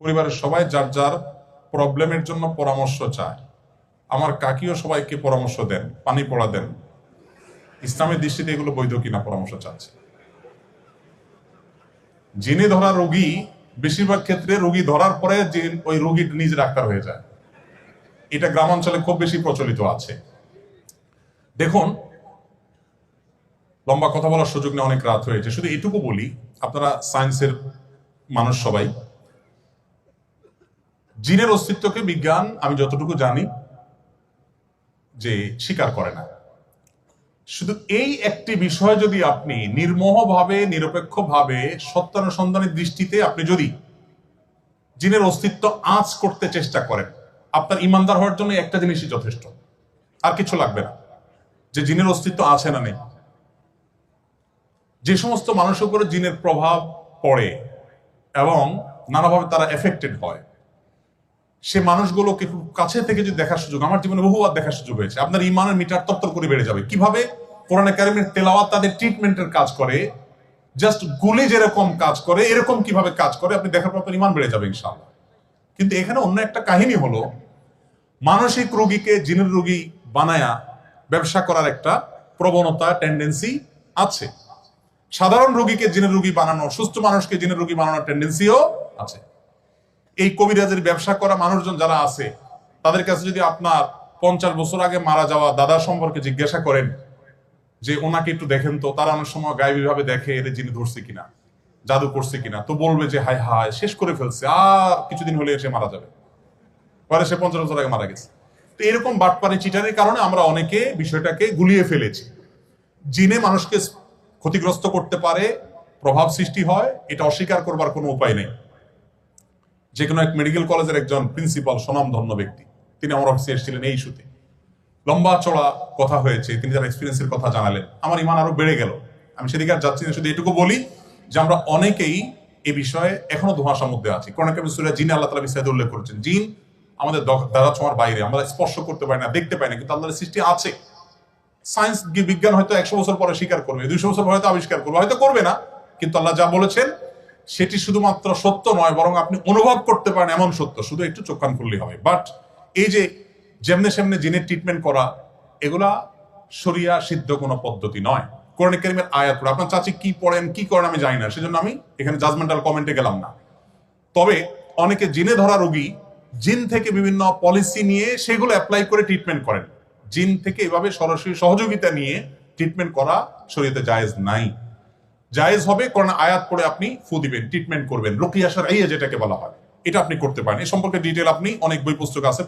পরিবারের সবাই যার যার প্রবলেমের জন্য পরামর্শ চায়। আমার কাকিও সবাইকে পরামর্শ দেন, পানি পড়া দেন। ইসলামের দৃষ্টিতে এগুলো বৈধ কিনা পরামর্শ চাচ্ছে। জিনে ধরা রোগী, বেশিরভাগ ক্ষেত্রে রোগী ধরার পরে যে ওই রোগীর নিজ ডাক্তার হয়ে যায়। এটা গ্রামাঞ্চলে খুব বেশি প্রচলিত আছে। দেখুন, লম্বা কথা বলার সুযোগ নিয়ে অনেক রাত হয়েছে। শুধু এটুকু বলি, আপনারা সায়েন্সের মানুষ সবাই জিনের অস্তিত্বকে বিজ্ঞান, আমি যতটুকু জানি, যে স্বীকার করে না। শুধু এই একটি বিষয় যদি আপনি নির্মোহভাবে, নিরপেক্ষভাবে সত্যানুসন্ধানের দৃষ্টিতে আপনি যদি জিনের অস্তিত্ব আঁচ করতে চেষ্টা করেন, আপনার ইমানদার হওয়ার জন্য একটা জিনিসই যথেষ্ট। আর কিছু লাগবে না। যে জিনের অস্তিত্ব আছে না নেই। যে সমস্ত মানুষের উপরে জিনের প্রভাব পড়ে এবং নানাভাবে তারা এফেক্টেড হয়। সে মানুষগুলোকে খুব কাছে থেকে যদি দেখার সুযোগ, আমার জীবনে বহুবার দেখার সুযোগ হয়েছে। আপনার ইমানের মিটার তত্তর করে বেড়ে যাবে। কীভাবে? কোরআন একাডেমির তেলাওয়াত তাদের ট্রিটমেন্টের কাজ করে। জাস্ট গুলি যেরকম কাজ করে, এরকম কীভাবে কাজ করে, আপনি দেখার পর ইমান বেড়ে যাবে ইনশাআল্লাহ। কিন্তু এখানে অন্য একটা কাহিনী হলো, মানসিক রোগীকে জিনের রোগী বানায়া ব্যবসা করার একটা প্রবণতা টেন্ডেন্সি আছে। সাধারণ রোগীকে জিনের রোগী বানানো, সুস্থ মানুষকে জিনের রোগী বানানোর টেন্ডেন্সিও আছে। এই কবিরাজের ব্যবসা করা মানুষজন যারা আছে, তাদের কাছে যদি আপনার পঞ্চাশ বছর আগে মারা যাওয়া দাদা সম্পর্কে জিজ্ঞাসা করেন, যে ওনাকে একটু দেখেন তো, তারা অনেক সময় গায়েবী ভাবে দেখে এর যিনি ধরছে কিনা, জাদু করছে কিনা, তো বলবে যে, হায় হায়, শেষ করে ফেলছে, আর কিছুদিন হলে সে মারা যাবে। পরে সে পঞ্চাশ বছর আগে মারা গেছে। তো এরকম বাটপানি চিটারের কারণে আমরা অনেকে বিষয়টাকে গুলিয়ে ফেলেছি। জিনে মানুষকে ক্ষতিগ্রস্ত করতে পারে, প্রভাব সৃষ্টি হয়, এটা অস্বীকার করবার কোনো উপায় নেই। যে কোনো এক মেডিকেল কলেজের একজন প্রিন্সিপাল স্বনামধন্য ব্যক্তি। তিনি আমার অফিসে এসেছিলেন এই ইস্যুতে। লম্বা চড়া কথা হয়েছে, তিনি যার এক্সপিরিয়েন্সের কথা জানালেন। আমার ইমান আরও বেড়ে গেল। আমি সেদিকে আর যাচ্ছি না, শুধু এটুকু বলি যে আমরা অনেকেই এ বিষয়ে এখনও ধোঁয়াশার মধ্যে আছি। কোরআন কারিমে সূরা জিন আল্লাহ তাআলা বিস্তারিত উল্লেখ করেছেন। জিন আমাদের দ- দ্বারা ছোঁয়ার বাইরে, আমরা স্পর্শ করতে পারি না, দেখতে পাই না, কিন্তু আল্লাহর সৃষ্টি আছে। সায়েন্স বিজ্ঞান হয়তো একশো বছর পরে স্বীকার করবে, দুইশো বছর পরে হয়তো আবিষ্কার করবে, হয়তো করবে না, কিন্তু আল্লাহ যা বলেছেন সেটি শুধুমাত্র সত্য নয়, বরং আপনি অনুভব করতে পারেন এমন সত্য। শুধু একটু চোখ কান খুললেই হবে। বাট এই যে যেমনে সেমনে জিনের ট্রিটমেন্ট করা, এগুলা সরিয়া সিদ্ধ কোনো পদ্ধতি নয়। কোরআন কারিমের আয়াত পড়ে, আপনার চাচি কি পড়েন, কি করেন আমি জানি না, সেজন্য আমি এখানে জাজমেন্টাল কমেন্টে গেলাম না। তবে অনেকে জিনে ধরা রোগী, জিন থেকে বিভিন্ন পলিসি নিয়ে সেগুলো অ্যাপ্লাই করে ট্রিটমেন্ট করেন। জিন থেকে এভাবে সরাসরি সহযোগিতা নিয়ে ট্রিটমেন্ট করা শরীয়তে জায়েজ নাই। জায়েজ হবে, কারণ আয়াত করে আপনি ফু দিবেন ট্রিটমেন্ট করবেন। রুকিয়া এই যেটাকে বলা হয়। এটা আপনি করতে পারেন। এ সম্পর্কে ডিটেল আপনি অনেক বই পুস্তক আছে